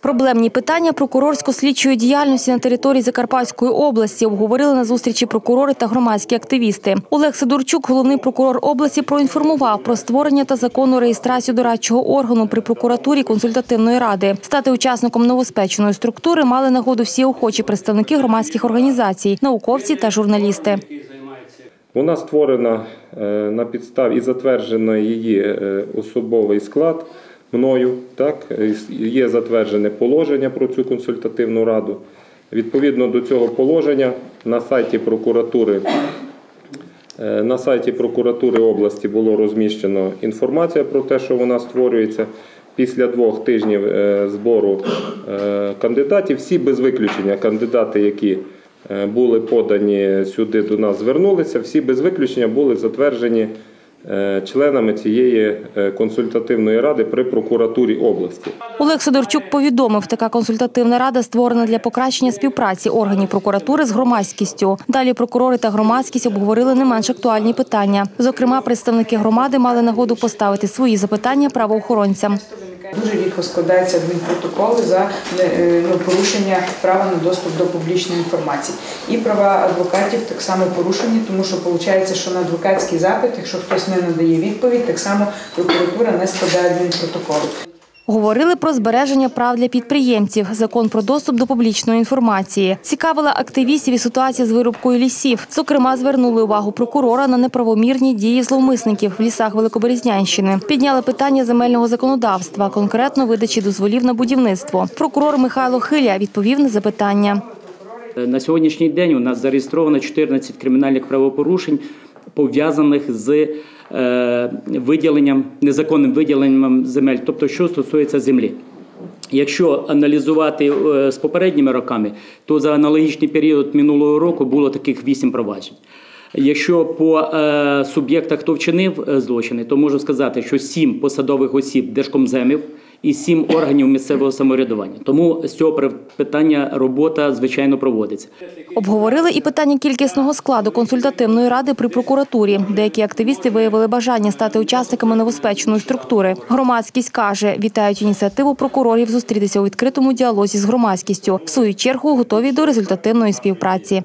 Проблемні питання прокурорсько-слідчої діяльності на території Закарпатської області обговорили на зустрічі прокурори та громадські активісти. Олег Сидорчук, головний прокурор області, проінформував про створення та законну реєстрацію дорадчого органу при прокуратурі консультативної ради. Стати учасником новоспеченої структури мали нагоду всі охочі представники громадських організацій, науковці та журналісти. Вона створена е, на підставі і затверджено її е, особовий склад мною. Так? Є затверджене положення про цю консультативну раду. Відповідно до цього положення на сайті прокуратури. е, На сайті прокуратури області було розміщено інформація про те, що вона створюється. Після двох тижнів е, збору е, кандидатів, всі без виключення кандидати, які були подані сюди до нас, звернулися, всі без виключення були затверджені членами цієї е, консультативної ради при прокуратурі області. Олег Сидорчук повідомив, така консультативна рада створена для покращення співпраці органів прокуратури з громадськістю. Далі прокурори та громадськість обговорили не менш актуальні питання. Зокрема, представники громади мали нагоду поставити свої запитання правоохоронцям. Дуже рідко складаються адмінпротоколи за е, ну, порушення права на доступ до публічної інформації. І права адвокатів так само порушені, тому що виходить, що на адвокатський запит, якщо хтось не надає відповідь, так само прокуратура не складає адмінпротоколи. Говорили про збереження прав для підприємців, закон про доступ до публічної інформації. Цікавила активістів і ситуація з вирубкою лісів. Зокрема, звернули увагу прокурора на неправомірні дії зловмисників в лісах Великоберезнянщини. Підняли питання земельного законодавства, конкретно видачі дозволів на будівництво. Прокурор Михайло Хиля відповів на запитання. На сьогоднішній день у нас зареєстровано 14 кримінальних правопорушень, пов'язаних з е, виділенням, незаконним виділенням земель, тобто що стосується землі. Якщо аналізувати е, з попередніми роками, то за аналогічний період минулого року було таких 8 проваджень. Якщо по е, суб'єктах, хто вчинив е, злочини, то можу сказати, що 7 посадових осіб держкомземів і 7 органів місцевого самоврядування. Тому з цього питання робота звичайно проводиться. Обговорили і питання кількісного складу консультативної ради при прокуратурі. Деякі активісти виявили бажання стати учасниками новоспеченої структури. Громадськість каже, вітають ініціативу прокурорів зустрітися у відкритому діалозі з громадськістю. В свою чергу готові до результативної співпраці.